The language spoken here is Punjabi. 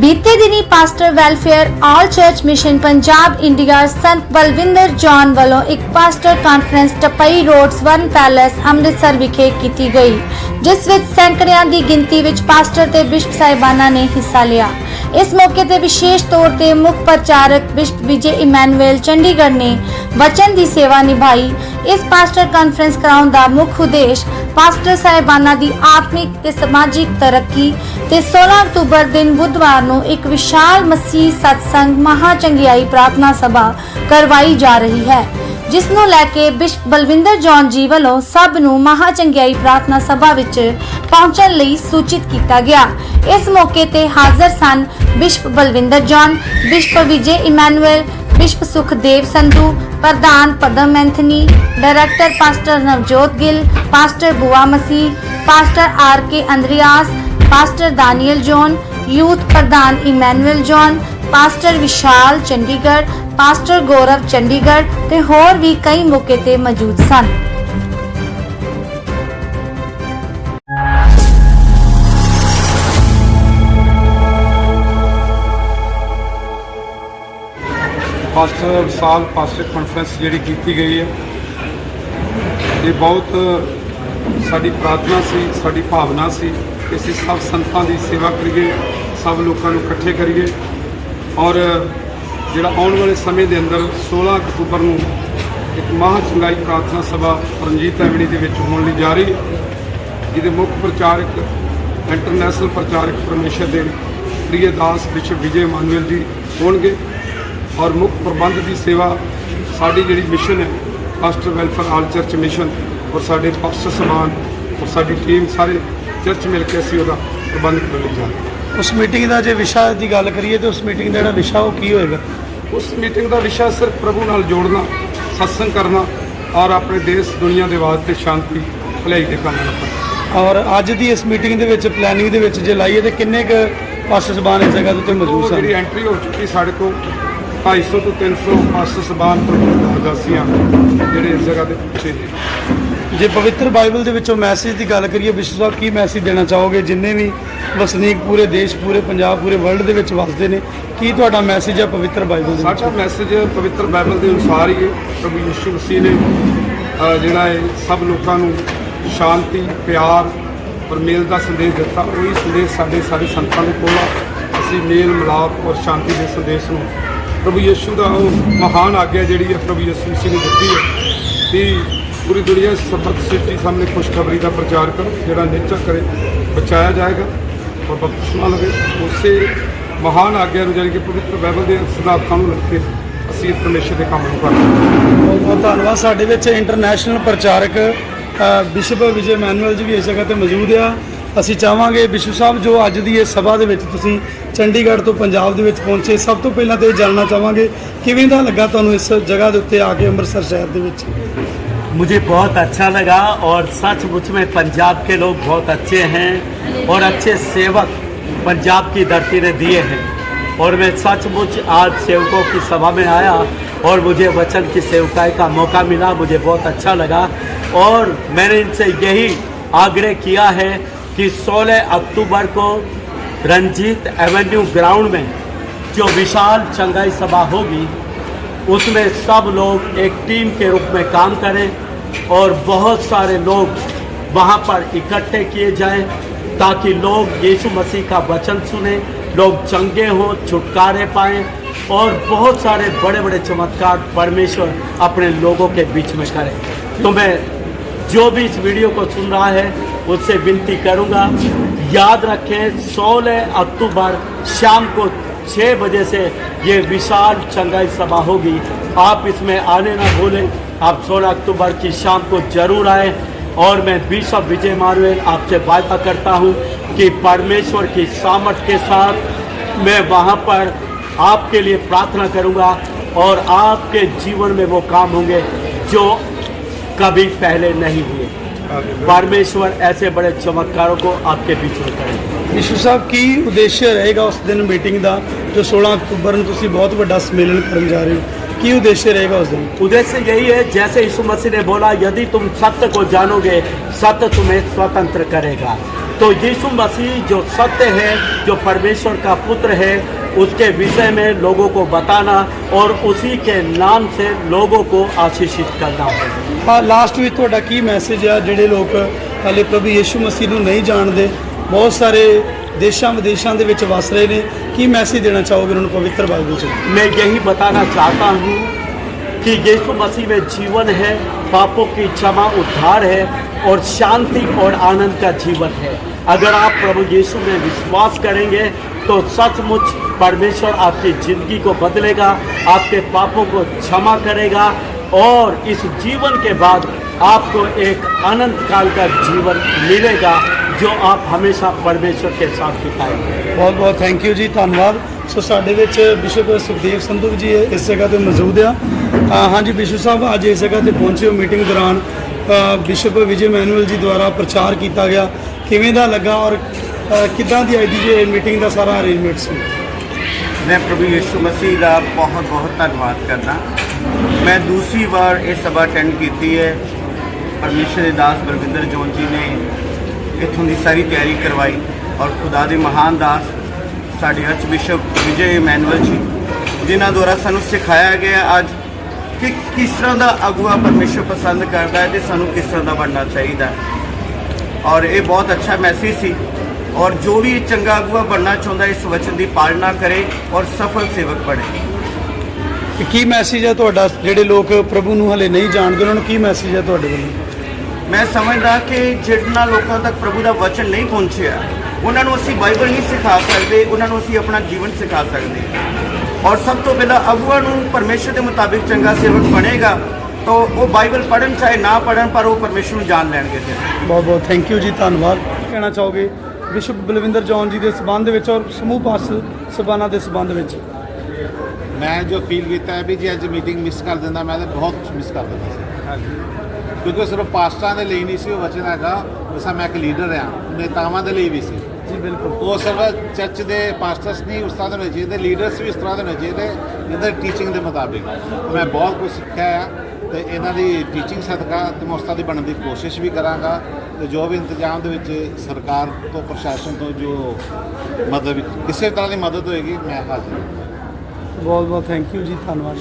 ਬੀਤੇ ਦਿਨੀ pastor welfare all church mission Punjab India Sant Balwinder John ਵੱਲੋਂ ਇੱਕ pastor conference Tapai road Swaran palace Amritsar ਵਿਖੇ ਕੀਤੀ ਗਈ, ਜਿਸ ਵਿੱਚ ਸੈਂਕੜਿਆਂ ਦੀ ਗਿਣਤੀ ਵਿੱਚ ਪਾਸਟਰ ਤੇ ਬਿਸ਼ਪ ਸਾਹਿਬਾਨਾਂ ਨੇ ਹਿੱਸਾ ਲਿਆ। ਇਸ ਮੌਕੇ ਤੇ ਵਿਸ਼ੇਸ਼ ਤੌਰ ਤੇ ਮੁੱਖ ਪ੍ਰਚਾਰਕ ਬਿਸ਼ਪ ਵਿਜੇ ਇਮੈਨੂਅਲ ਚੰਡੀਗੜ੍ਹ ਨੇ ਵਚਨ ਦੀ ਸੇਵਾ ਨਿਭਾਈ। ਇਸ ਪਾਸਟਰ ਕਾਨਫਰੰਸ ਕਰਾਉਣ ਦਾ ਮੁੱਖ ਉਦੇਸ਼ ਪਾਸਟਰ ਸਾਹਿਬਾਨਾਂ ਦੀ ਆਤਮਿਕ ਤੇ ਸਮਾਜਿਕ ਤਰੱਕੀ ਤੇ 16 ਅਕਤੂਬਰ ਦਿਨ ਬੁੱਧਵਾਰ ਨੂੰ ਇੱਕ ਵਿਸ਼ਾਲ ਮਸੀਹ ਸਤਸੰਗ ਮਹਾ ਚੰਗਿਆਈ ਪ੍ਰਾਰਥਨਾ ਸਭਾ ਕਰਵਾਈ ਜਾ ਰਹੀ ਹੈ, ਜਿਸ ਨੂੰ ਲੈ ਕੇ ਬਿਸ਼ਪ ਬਲਵਿੰਦਰ ਜੌਨ ਜੀ ਵੱਲੋਂ ਸਭ ਨੂੰ ਮਹਾ ਚੰਗਿਆਈ ਪ੍ਰਾਰਥਨਾ ਸਭਾ ਵਿੱਚ ਪਹੁੰਚਣ ਲਈ ਸੂਚਿਤ ਕੀਤਾ ਗਿਆ। ਇਸ ਮੌਕੇ ਤੇ ਹਾਜ਼ਰ ਸਨ bishop Balwinder John, bishop Vijay Emmanuel Vishwa Sukhdev Sandhu, ਪ੍ਰਧਾਨ Padam Anthony, director pastor Navjot Gill, pastor Bua Masih, pastor R K Andreas, pastor Daniel John, youth ਪ੍ਰਧਾਨ Emmanuel John, pastor Vishal Chandigarh, pastor Gaurav Chandigarh ਤੇ ਹੋਰ ਵੀ ਕਈ ਮੌਕੇ ਤੇ ਮੌਜੂਦ ਸਨ। ਪਾਸਟਰ ਵਿਸਾਲ ਪਾਸਟਰ ਕਾਨਫਰੰਸ ਜਿਹੜੀ ਕੀਤੀ ਗਈ ਹੈ। ਇਹ ਬਹੁਤ ਸਾਡੀ ਪ੍ਰਾਰਥਨਾ ਸੀ, ਸਾਡੀ ਭਾਵਨਾ ਸੀ ਕਿ ਅਸੀਂ ਸਭ ਸੰਤਾਂ ਦੀ ਸੇਵਾ ਕਰੀਏ, ਸਭ ਲੋਕਾਂ ਨੂੰ ਇਕੱਠੇ ਕਰੀਏ। ਔਰ ਜਿਹੜਾ ਆਉਣ ਵਾਲੇ ਸਮੇਂ ਦੇ ਅੰਦਰ 16 ਅਕਤੂਬਰ ਨੂੰ ਇੱਕ ਮਹਾਂ ਚੰਗਾਈ ਪ੍ਰਾਰਥਨਾ ਸਭਾ ਰਣਜੀਤ ਐਵਨੀ ਦੇ ਵਿੱਚ ਹੋਣ ਲਈ ਜਾ ਰਹੀ ਹੈ, ਜਿਹਦੇ ਮੁੱਖ ਪ੍ਰਚਾਰਕ ਇੰਟਰਨੈਸ਼ਨਲ ਪ੍ਰਚਾਰਕ ਪਰਮੇਸ਼ਰ ਦੇ ਪ੍ਰਿਯ ਦਾਸ ਬਿਸ਼ਪ ਵਿਜੇ ਮਾਨਵਲ ਜੀ ਹੋਣਗੇ। ਔਰ ਮੁੱਖ ਪ੍ਰਬੰਧ ਦੀ ਸੇਵਾ ਸਾਡੀ ਜਿਹੜੀ ਮਿਸ਼ਨ ਹੈ pastor welfare all church mission ਔਰ ਸਾਡੇ ਪਾਸਟਰ ਸਮਾਨ ਔਰ ਸਾਡੀ ਟੀਮ ਸਾਰੇ ਚਰਚ ਮਿਲ ਕੇ ਅਸੀਂ ਉਹਦਾ ਪ੍ਰਬੰਧ ਕਰਨ ਲਈ ਜਾ ਉਸ ਮੀਟਿੰਗ ਦਾ ਜੇ ਵਿਸ਼ਾ ਦੀ ਗੱਲ ਕਰੀਏ ਤੇ ਉਸ ਮੀਟਿੰਗ ਦਾ ਜਿਹੜਾ ਵਿਸ਼ਾ ਉਹ ਕੀ ਹੋਏਗਾ? ਉਸ ਮੀਟਿੰਗ ਦਾ ਵਿਸ਼ਾ ਸਿਰਫ ਪ੍ਰਭੂ ਨਾਲ ਜੋੜਨਾ ਸਤਸੰਗ ਕਰਨਾ ਔਰ ਆਪਣੇ ਦੇਸ਼ ਦੁਨੀਆ ਦੇ ਵਾਸਤੇ ਸ਼ਾਂਤੀ ਭਲਾਈ ਦੇ ਕੰਮ ਕਰਨਾ ਔਰ ਅੱਜ ਦੀ ਇਸ ਮੀਟਿੰਗ ਦੇ ਵਿੱਚ ਪਲੈਨਿੰਗ ਦੇ ਵਿੱਚ ਜੇ ਲਾਈਏ ਤੇ ਕਿੰਨੇ ਕੁ ਪਾਸਟਰ ਸਬਾਨ ਇਸ ਜਗ੍ਹਾ ਉੱਤੇ ਮੌਜੂਦ ਉਹ ਜਿਹੜੀ ਸਨ ਐਂਟਰੀ ਹੋ ਚੁੱਕੀ ਸਾਡੇ ਕੋਲ 250 ਤੋਂ 300 ਪਾਸਟਰ ਸਬਾਨ ਪ੍ਰਭੂ ਦਾਸੀਆਂ ਜਿਹੜੇ ਇਸ ਜਗ੍ਹਾ ਦੇ ਪਿੱਛੇ ਨੇ। ਜੇ ਪਵਿੱਤਰ ਬਾਈਬਲ ਦੇ ਵਿੱਚੋਂ ਮੈਸੇਜ ਦੀ ਗੱਲ ਕਰੀਏ ਵਿਸ਼ਵ ਸਾਹਿਬ ਕੀ ਮੈਸੇਜ ਦੇਣਾ ਚਾਹੋਗੇ? ਜਿੰਨੇ ਵੀ ਵਸਨੀਕ ਪੂਰੇ ਦੇਸ਼ ਪੂਰੇ ਪੰਜਾਬ ਪੂਰੇ ਵਰਲਡ ਦੇ ਵਿੱਚ ਵਸਦੇ ਨੇ ਕੀ ਤੁਹਾਡਾ ਮੈਸੇਜ ਹੈ ਪਵਿੱਤਰ ਬਾਈਬਲ ਦੇ ਸਾਡਾ ਮੈਸੇਜ ਪਵਿੱਤਰ ਬਾਈਬਲ ਦੇ ਅਨੁਸਾਰ ਹੀ ਹੈ ਪ੍ਰਭੂ ਯਿਸੂ ਮਸੀਹ ਨੇ ਜਿਹੜਾ ਹੈ ਸਭ ਲੋਕਾਂ ਨੂੰ ਸ਼ਾਂਤੀ ਪਿਆਰ ਔਰ ਮੇਲ ਦਾ ਸੰਦੇਸ਼ ਦਿੱਤਾ ਉਹੀ ਸੰਦੇਸ਼ ਸਾਡੇ ਸਾਰੇ ਸੰਤਾਂ ਦੇ ਕੋਲ ਅਸੀਂ ਮੇਲ ਮਿਲਾਪ ਔਰ ਸ਼ਾਂਤੀ ਦੇ ਸੰਦੇਸ਼ ਨੂੰ ਪ੍ਰਭੂ ਯਿਸੂ ਦਾ ਉਹ ਮਹਾਨ ਆਗਿਆ ਜਿਹੜੀ ਹੈ ਪ੍ਰਭੂ ਯਿਸੂ ਮਸੀਹ ਨੇ ਦਿੱਤੀ ਹੈ। ਕਿ ਪੂਰੀ ਦੁਨੀਆ ਸਬਕ ਸਿੱਟੀ ਸਾਹਮਣੇ ਖੁਸ਼ਖਬਰੀ ਦਾ ਪ੍ਰਚਾਰ ਕਰੋ ਜਿਹੜਾ ਨਿਚਾ ਕਰੇ ਬਚਾਇਆ ਜਾਏਗਾ ਔਰ ਬਪਤਿਸਮਾ ਲਵੇ। ਉਸੇ ਮਹਾਨ ਆਗਿਆ ਨੂੰ ਜਾਣੀ ਕਿ ਪਵਿੱਤਰ ਬਾਈਬਲ ਦੇ ਸਿਧਾਂਤਾਂ ਨੂੰ ਰੱਖ ਕੇ ਅਸੀਂ ਪਰਮੇਸ਼ਰ ਦੇ ਕੰਮ ਨੂੰ ਕਰਦੇ ਹਾਂ। ਬਹੁਤ ਬਹੁਤ ਧੰਨਵਾਦ। ਸਾਡੇ ਵਿੱਚ ਇੰਟਰਨੈਸ਼ਨਲ ਪ੍ਰਚਾਰਕ ਅ, ਬਿਸ਼ਪ ਵਿਜੇ ਮੈਨੂਅਲ ਜੀ ਵੀ ਇਸ ਜਗ੍ਹਾ ਤੇ ਮੌਜੂਦ ਆ। ਅਸੀਂ ਚਾਹਾਂਗੇ ਬਿਸ਼ਪ ਸਾਹਿਬ ਜੋ ਅੱਜ ਦੀ ਇਸ ਸਭਾ ਦੇ ਵਿੱਚ ਤੁਸੀਂ ਚੰਡੀਗੜ੍ਹ ਤੋਂ ਪੰਜਾਬ ਦੇ ਵਿੱਚ ਪਹੁੰਚੇ ਸਭ ਤੋਂ ਪਹਿਲਾਂ ਤੇ ਇਹ ਜਾਣਨਾ ਚਾਹਾਂਗੇ ਕਿਵੇਂ ਦਾ ਲੱਗਾ ਤੁਹਾਨੂੰ ਇਸ ਜਗ੍ਹਾ ਦੇ ਉੱਤੇ ਆ ਕੇ ਅੰਮ੍ਰਿਤਸਰ ਸ਼ਹਿਰ ਦੇ ਵਿੱਚ मुझे बहुत अच्छा लगा और सचमुच में पंजाब के लोग बहुत अच्छे हैं और अच्छे सेवक पंजाब की धरती ने दिए हैं और मैं सचमुच आज सेवकों की सभा में आया और मुझे वचन की सेवकाई का मौका मिला मुझे बहुत अच्छा लगा और मैंने इनसे यही आग्रह किया है कि 16 अक्टूबर को रंजीत एवेन्यू ग्राउंड में जो विशाल चंगाई सभा होगी, उसमें सब लोग एक टीम के रूप में काम करें और बहुत सारे लोग वहाँ पर इकट्ठे किए जाएँ ताकि लोग यीशु मसीह का वचन सुने, लोग चंगे हों, छुटकारे पाएँ और बहुत सारे बड़े बड़े चमत्कार परमेश्वर अपने लोगों के बीच में करें। तो मैं जो भी इस वीडियो को सुन रहा है उससे विनती करूँगा। याद रखें 16 अक्टूबर शाम को छः बजे से ये विशाल चंगाई सभा होगी। आप इसमें आने ना भूलें। आप 16 अक्टूबर की शाम को ज़रूर आएँ। और मैं बिशप विजय मारवेल आपसे वायदा करता हूँ कि परमेश्वर की सामर्थ के साथ मैं वहाँ पर आपके लिए प्रार्थना करूँगा और आपके जीवन में वो काम होंगे जो कभी पहले नहीं हुए। परमेश्वर ऐसे बड़े चमत्कारों को आपके बीच में करेंगे ਵਿਸ਼ਵ ਸਾਹਿਬ ਕੀ ਉਦੇਸ਼ ਰਹੇਗਾ ਉਸ ਦਿਨ ਮੀਟਿੰਗ ਦਾ ਜੋ 16 ਅਕਤੂਬਰ ਨੂੰ ਤੁਸੀਂ ਬਹੁਤ ਵੱਡਾ ਸੰਮੇਲਨ ਕਰਨ ਜਾ ਰਹੇ ਹੋ ਕੀ ਉਦੇਸ਼ ਰਹੇਗਾ ਉਸ ਦਿਨ उद्देश्य यही है जैसे यीशु मसीह ने बोला यदि तुम सत्य को जानोगे सत्य तुम्हें स्वतंत्र करेगा तो यीशु मसीह जो सत्य है जो परमेश्वर का पुत्र है उसके विषय में लोगों को बताना और उसी के नाम से लोगों को आशीषित करना है ਹਾਂ ਲਾਸਟ ਵਿੱਚ ਤੁਹਾਡਾ ਕੀ ਮੈਸੇਜ ਆ ਜਿਹੜੇ ਲੋਕ ਹਾਲੇ ਪ੍ਰਭੂ ਯੀਸ਼ੂ ਮਸੀਹ ਨੂੰ ਨਹੀਂ ਜਾਣਦੇ ਬਹੁਤ ਸਾਰੇ देशों विदेशों के वस रहे हैं कि मैसेज देना चाहोगे उन्होंने पवित्र बाइबल से मैं यही बताना चाहता हूँ कि यीशु मसीह में जीवन है, पापों की क्षमा उद्धार है और शांति और आनंद का जीवन है। अगर आप प्रभु यीशु में विश्वास करेंगे तो सचमुच परमेश्वर आपकी ज़िंदगी को बदलेगा, आपके पापों को क्षमा करेगा और इस जीवन के बाद आपको एक अनंत काल का जीवन मिलेगा। ਜੋ ਆਪ ਹਮੇਸ਼ਾ ਪਰਮੇਸ਼ਰ ਕੇ ਸਾਥ ਦਿਖਾਏ। ਬਹੁਤ ਬਹੁਤ ਥੈਂਕ ਯੂ ਜੀ ਧੰਨਵਾਦ। ਸੋ ਸਾਡੇ ਵਿੱਚ ਵਿਸ਼ਵ ਸੁਖਦੇਵ ਸੰਧੂ ਜੀ ਇਸ ਜਗ੍ਹਾ ਤੇ ਮੌਜੂਦ ਆ। ਹਾਂਜੀ ਵਿਸ਼ਵ ਸਾਹਿਬ ਅੱਜ ਇਸ ਜਗ੍ਹਾ ਤੇ ਪਹੁੰਚੇ ਹੋ ਮੀਟਿੰਗ ਦੌਰਾਨ। ਵਿਸ਼ਵ ਵਿਜੇ ਮੈਨੂਅਲ ਜੀ ਦੁਆਰਾ ਪ੍ਰਚਾਰ ਕੀਤਾ ਗਿਆ। ਕਿਵੇਂ ਦਾ ਲੱਗਾ ਔਰ ਕਿੱਦਾਂ ਦੀ ਆਈ ਦੀ ਇਹ ਮੀਟਿੰਗ ਦਾ ਸਾਰਾ ਅਰੇਂਜਮੈਂਟ ਸੀ? ਮੈਂ ਪ੍ਰਭੂ ਯਿਸੂ ਮਸੀਹ ਦਾ ਬਹੁਤ ਬਹੁਤ ਧੰਨਵਾਦ ਕਰਦਾ। ਮੈਂ ਦੂਸਰੀ ਵਾਰ ਇਹ ਸਭਾ ਅਟੈਂਡ ਕੀਤੀ ਹੈ। ਪਰਮੇਸ਼ਰ ਦੇ ਦਾਸ ਬਰਵਿੰਦਰ ਜੋਨ ਜੀ ਨੇ ਇੱਥੋਂ ਦੀ ਸਾਰੀ ਤਿਆਰੀ ਕਰਵਾਈ ਔਰ ਖੁਦਾ ਦੇ ਮਹਾਨ ਦਾਸ ਸਾਡੇ ਅਰਚ ਬਿਸ਼ਪ ਵਿਜੇ ਇਮੈਨੂਅਲ ਜੀ, ਜਿਨ੍ਹਾਂ ਦੁਆਰਾ ਸਾਨੂੰ ਸਿਖਾਇਆ ਗਿਆ ਅੱਜ ਕਿ ਕਿਸ ਤਰ੍ਹਾਂ ਦਾ ਅਗੁਆ ਪਰਮੇਸ਼ਰ ਪਸੰਦ ਕਰਦਾ ਹੈ ਤੇ ਸਾਨੂੰ ਕਿਸ ਤਰ੍ਹਾਂ ਦਾ ਬਣਨਾ ਚਾਹੀਦਾ ਔਰ ਇਹ ਬਹੁਤ ਅੱਛਾ ਮੈਸੇਜ ਸੀ ਔਰ ਜੋ ਵੀ ਚੰਗਾ ਅਗੁਆ ਬਣਨਾ ਚਾਹੁੰਦਾ ਇਸ ਵਚਨ ਦੀ ਪਾਲਣਾ ਕਰੇ ਔਰ ਸਫਲ ਸੇਵਕ ਬਣੇ। ਕੀ ਮੈਸੇਜ ਹੈ ਤੁਹਾਡਾ? ਜਿਹੜੇ ਲੋਕ ਪ੍ਰਭੂ ਨੂੰ ਹਲੇ ਨਹੀਂ ਜਾਣਦੇ, ਉਹਨਾਂ ਨੂੰ ਕੀ ਮੈਸੇਜ ਹੈ ਤੁਹਾਡੇ ਵੱਲੋਂ? ਮੈਂ ਸਮਝਦਾ ਕਿ ਜਿਨ੍ਹਾਂ ਲੋਕਾਂ ਤੱਕ ਪ੍ਰਭੂ ਦਾ ਵਚਨ ਨਹੀਂ ਪਹੁੰਚਿਆ ਉਹਨਾਂ ਨੂੰ ਅਸੀਂ ਬਾਈਬਲ ਨਹੀਂ ਸਿਖਾ ਸਕਦੇ ਉਹਨਾਂ ਨੂੰ ਅਸੀਂ ਆਪਣਾ ਜੀਵਨ ਸਿਖਾ ਸਕਦੇ। ਹਾਂ। ਔਰ ਸਭ ਤੋਂ ਪਹਿਲਾਂ ਅਗੁਆ ਨੂੰ ਪਰਮੇਸ਼ਰ ਦੇ ਮੁਤਾਬਿਕ ਚੰਗਾ ਸੇਵਕ ਬਣੇਗਾ ਤਾਂ ਉਹ ਬਾਈਬਲ ਪੜ੍ਹਨ ਚਾਹੇ ਨਾ ਪੜ੍ਹਨ ਪਰ ਉਹ ਪਰਮੇਸ਼ਰ ਨੂੰ ਜਾਣ ਲੈਣਗੇ ਫਿਰ। ਬਹੁਤ ਬਹੁਤ ਥੈਂਕ ਯੂ ਜੀ ਧੰਨਵਾਦ। ਕਹਿਣਾ ਚਾਹੋਗੇ? ਬਿਸ਼ਪ ਬਲਵਿੰਦਰ ਜੌਨ ਜੀ ਦੇ ਸਬੰਧ ਵਿੱਚ ਔਰ ਸਮੂਹ ਪਾਸ ਸਬਾਨਾ ਦੇ ਸਬੰਧ ਵਿੱਚ? ਮੈਂ ਜੋ ਫੀਲ ਕੀਤਾ ਹੈ ਵੀ ਜੇ ਅੱਜ ਮੀਟਿੰਗ ਮਿਸ ਕਰ ਦਿੰਦਾ ਮੈਂ ਤਾਂ ਬਹੁਤ ਮਿਸ ਕਰ ਦਿੰਦਾ ਸੀ। ਕਿਉਂਕਿ ਸਿਰਫ ਪਾਸਟਰਾਂ ਦੇ ਲਈ ਨਹੀਂ ਸੀ ਉਹ ਵਚਨ ਹੈਗਾ ਜਿਵੇਂ ਮੈਂ ਇੱਕ ਲੀਡਰ ਆ ਨੇਤਾਵਾਂ ਦੇ ਲਈ ਵੀ ਸੀ। ਜੀ ਬਿਲਕੁਲ। ਉਹ ਸਿਰਫ ਚਰਚ ਦੇ ਪਾਸਟਰਸ ਨਹੀਂ ਉਸ ਤਰ੍ਹਾਂ ਦੇ ਹੋਣੇ ਚਾਹੀਦੇ ਲੀਡਰਸ ਵੀ ਇਸ ਤਰ੍ਹਾਂ ਦੇ ਹੋਣੇ ਚਾਹੀਦੇ ਇਹਦੇ ਟੀਚਿੰਗ ਦੇ ਮੁਤਾਬਿਕ। ਮੈਂ ਬਹੁਤ ਕੁਝ ਸਿੱਖਿਆ ਆ ਤੇ ਇਹਨਾਂ ਦੀ ਟੀਚਿੰਗ ਸਦਕਾ ਤੇ ਮੈਂ ਉਸ ਤਰ੍ਹਾਂ ਦੀ ਬਣਨ ਦੀ ਕੋਸ਼ਿਸ਼ ਵੀ ਕਰਾਂਗਾ ਤੇ ਜੋ ਵੀ ਇੰਤਜ਼ਾਮ ਦੇ ਵਿੱਚ ਸਰਕਾਰ ਤੋਂ ਪ੍ਰਸ਼ਾਸਨ ਤੋਂ ਜੋ ਮਦਦ ਕਿਸੇ ਤਰ੍ਹਾਂ ਦੀ ਮਦਦ ਹੋਏਗੀ ਮੈਂ ਹਾਜ਼ਰ ਬਹੁਤ ਬਹੁਤ ਥੈਂਕ ਯੂ ਜੀ ਧੰਨਵਾਦ।